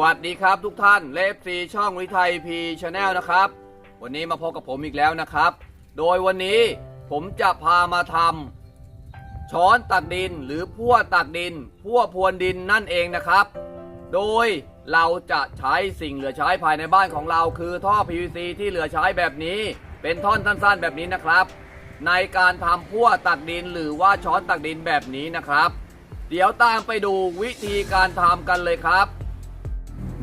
วัสดีครับทุกท่านเลฟซีช่องวิทยพีชาแนลนะครับ วันนี้มาพบกับผมอีกแล้วนะครับ โดยวันนี้ผมจะพามาทำช้อนตักดินหรือพั่วตักดินพั่วพรวนดินนั่นเองนะครับ โดยเราจะใช้สิ่งเหลือใช้ภายในบ้านของเรา คือท่อ PVC ที่เหลือใช้แบบนี้ เป็นท่อนสั้นๆ แบบนี้นะครับ ในการทำพั่วตักดินหรือว่าช้อนตักดินแบบนี้นะครับ เดี๋ยวตามไปดูวิธีการทำกันเลยครับ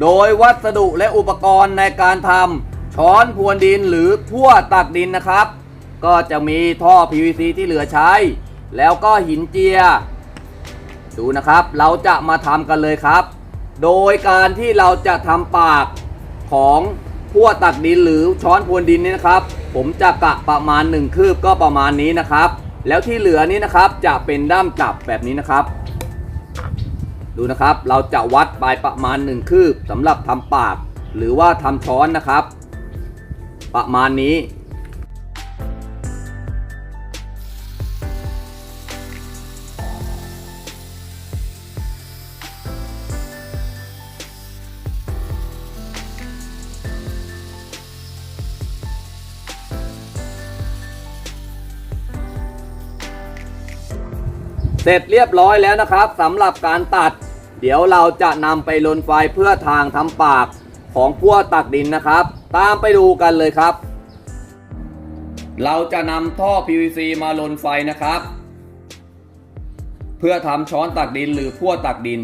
โดยวัสดุและอุปกรณ์ในการทำช้อนพรวนดินหรือพั่วตักดินนะครับ ก็จะมีท่อ PVC ที่เหลือใช้ แล้วก็หินเจีย ดูนะครับ เราจะมาทำกันเลยครับ โดยการที่เราจะทำปากของพั่วตักดินหรือช้อนพรวนดินนี่นะครับ ผมจะกะประมาณ 1 คืบก็ประมาณนี้นะครับ แล้วที่เหลือนี้นะครับจะเป็นด้ามจับแบบนี้นะครับ ดูนะครับ เราจะวัดไปประมาณ 1 คืบสำหรับทำปาก หรือว่าทำช้อนนะครับ ประมาณนี้ เสร็จเรียบร้อยแล้วนะครับสำหรับการตัด เดี๋ยวเราจะนำไปลนไฟเพื่อทางทำปากของพั่วตักดินนะครับ ตามไปดูกันเลยครับ เราจะนำท่อ PVC มาลนไฟนะครับ เพื่อทำช้อนตักดินหรือพั่วตักดิน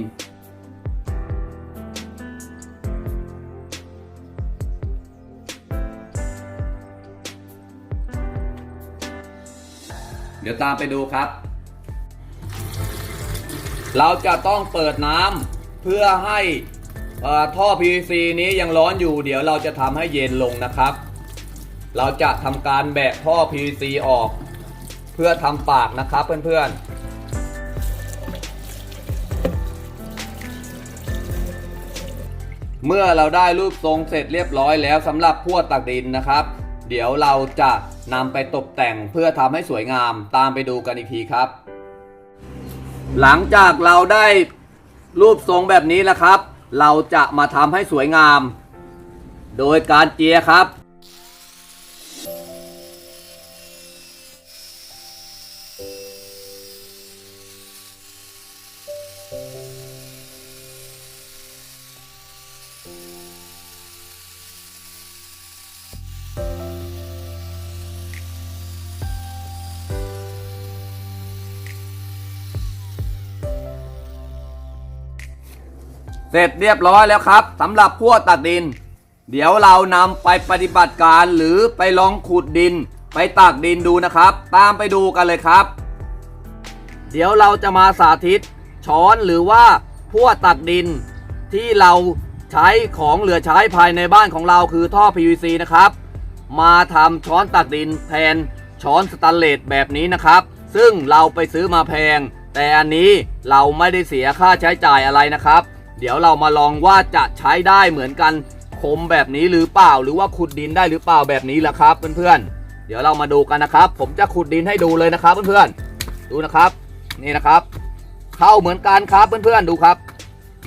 เดี๋ยวตามไปดูครับ เราจะต้องเปิดน้ำเพื่อให้ท่อท่อ PVC นี้ยังร้อนอยู่ เดี๋ยวเราจะทำให้เย็นลงนะครับ เราจะทำการแบะท่อ PVC ออก เพื่อทำปากนะครับเพื่อนๆเมื่อเราได้รูปทรงเสร็จเรียบร้อยแล้วสำหรับพวดตักดินนะครับ เดี๋ยวเราจะนำไปตกแต่งเพื่อทำให้สวยงามตามไปดูกันอีกทีครับ หลังจากเราได้รูปทรงแบบนี้แล้วครับ เราจะมาทำให้สวยงาม โดยการเจียครับเส ร็จเรียบร้อยแล้วครับสำหรับพวกตักดิน เดี๋ยวเรานำไปปฏิบัติการหรือไปลองขุดดิน ไปตักดินดูนะครับ ตามไปดูกันเลยครับ เดี๋ยวเราจะมาสาธิต ช้อนหรือว่าพวกตักดิน ที่เราใช้ของเหลือใช้ภายในบ้านของเราคือท่อ PVC นะครับ มาทำช้อนตักดินแทนช้อนสแตนเลสแบบนี้นะครับ ซึ่งเราไปซื้อมาแพง แต่อันนี้เราไม่ได้เสียค่าใช้จ่ายอะไรนะครับ เดี๋ยวเรามาลองว่าจะใช้ได้เหมือนกันคมแบบนี้หรือเปล่า หรือว่าขุดดินได้หรือเปล่าแบบนี้ล่ะครับเพื่อนๆ เดี๋ยวเรามาดูกันนะครับ ผมจะขุดดินให้ดูเลยนะครับเพื่อนๆ ดูนะครับ นี่นะครับ เข้าเหมือนกันครับเพื่อนๆ ดูครับ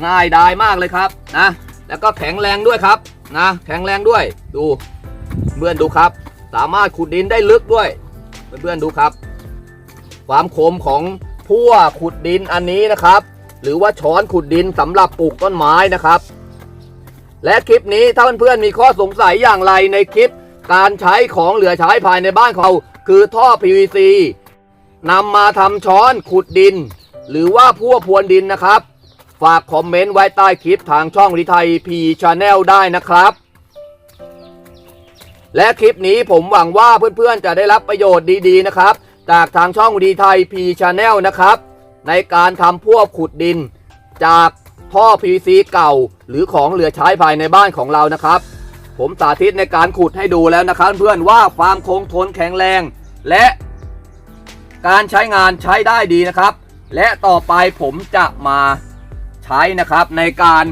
ง่ายดายมากเลยครับนะ แล้วก็แข็งแรงด้วยครับนะ แข็งแรงด้วย ดูเพื่อนดูครับ สามารถขุดดินได้ลึกด้วย เพื่อนๆดูครับ ความคมของพั่วขุดดินอันนี้นะครับ หรือว่าช้อนขุดดินสำหรับปลูกต้นไม้นะครับ และคลิปนี้ถ้าเพื่อนๆมีข้อสงสัยอย่างไรในคลิป การใช้ของเหลือใช้ภายในบ้านเขาคือท่อ PVC นำมาทำช้อนขุดดิน หรือว่าพั่วพรวนดินนะครับ ฝากคอมเมนต์ไว้ใต้คลิปทางช่องวิทัยพีชาแนลได้นะครับและคลิปนี้ผมหวังว่าเพื่อนๆจะได้รับประโยชน์ดีๆนะครับ จากทางช่องวิทัยพีชาแนลนะครับ ในการทำพวกขุดดิน จากท่อ PVC เก่า หรือของเหลือใช้ภายในบ้านของเรานะครับ ผมสาธิตในการขุดให้ดูแล้วนะครับ เพื่อนว่าความคงทนแข็งแรง และการใช้งานใช้ได้ดีนะครับ และต่อไปผมจะมาใช้นะครับในการ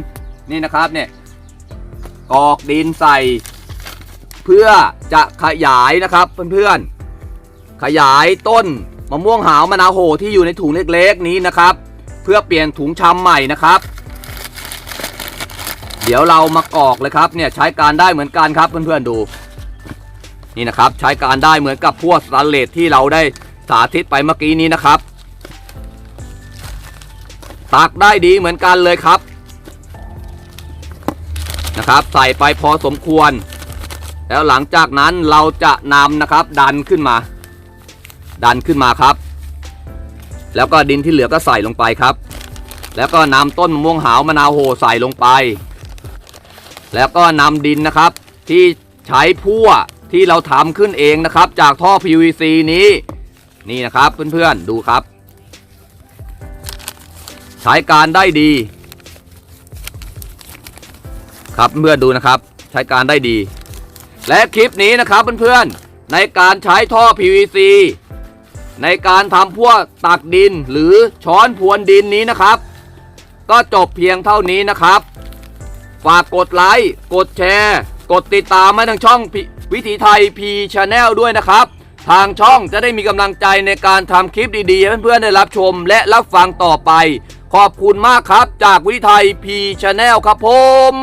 นี่นะครับเนี่ยกอกดินใส่ เพื่อจะขยายนะครับเพื่อนๆขยายต้น มะม่วงหาวมะนาวโหที่อยู่ในถุงเล็กๆนี้นะครับ เพื่อเปลี่ยนถุงชำใหม่นะครับ เดี๋ยวเรามากรอกเลยครับเนี่ยใช้การได้เหมือนกันครับเพื่อนๆดู นี่นะครับใช้การได้เหมือนกับพวกสแตนเลสที่เราได้สาธิตไปเมื่อกี้นี้นะครับตักได้ดีเหมือนกันเลยครับนะครับ ใส่ไปพอสมควร แล้วหลังจากนั้นเราจะนำนะครับดันขึ้นมา ดันขึ้นมาครับ แล้วก็ดินที่เหลือก็ใส่ลงไปครับ แล้วก็นำต้นมะม่วงหาวมะนาวโหใส่ลงไป แล้วก็นำดินนะครับ ที่ใช้พั่วที่เราทำขึ้นเองนะครับ จากท่อ PVC นี้นี่นะครับเพื่อนๆดูครับ ใช้การได้ดี ครับเพื่อนดูนะครับ ใช้การได้ดี และคลิปนี้นะครับเพื่อนๆในการใช้ท่อ PVC ในการทำพวกตักดินหรือช้อนพรวนดินนี้นะครับ ก็จบเพียงเท่านี้นะครับ ฝากกดไลค์กดแชร์ กดติดตามมาทางช่องวิถีไทยพีชาแนลด้วยนะครับ ทางช่องจะได้มีกำลังใจในการทำคลิปดีๆให้เพื่อนๆได้รับชมและรับฟังต่อไป ขอบคุณมากครับจากวิถีไทยพีชาแนลครับผม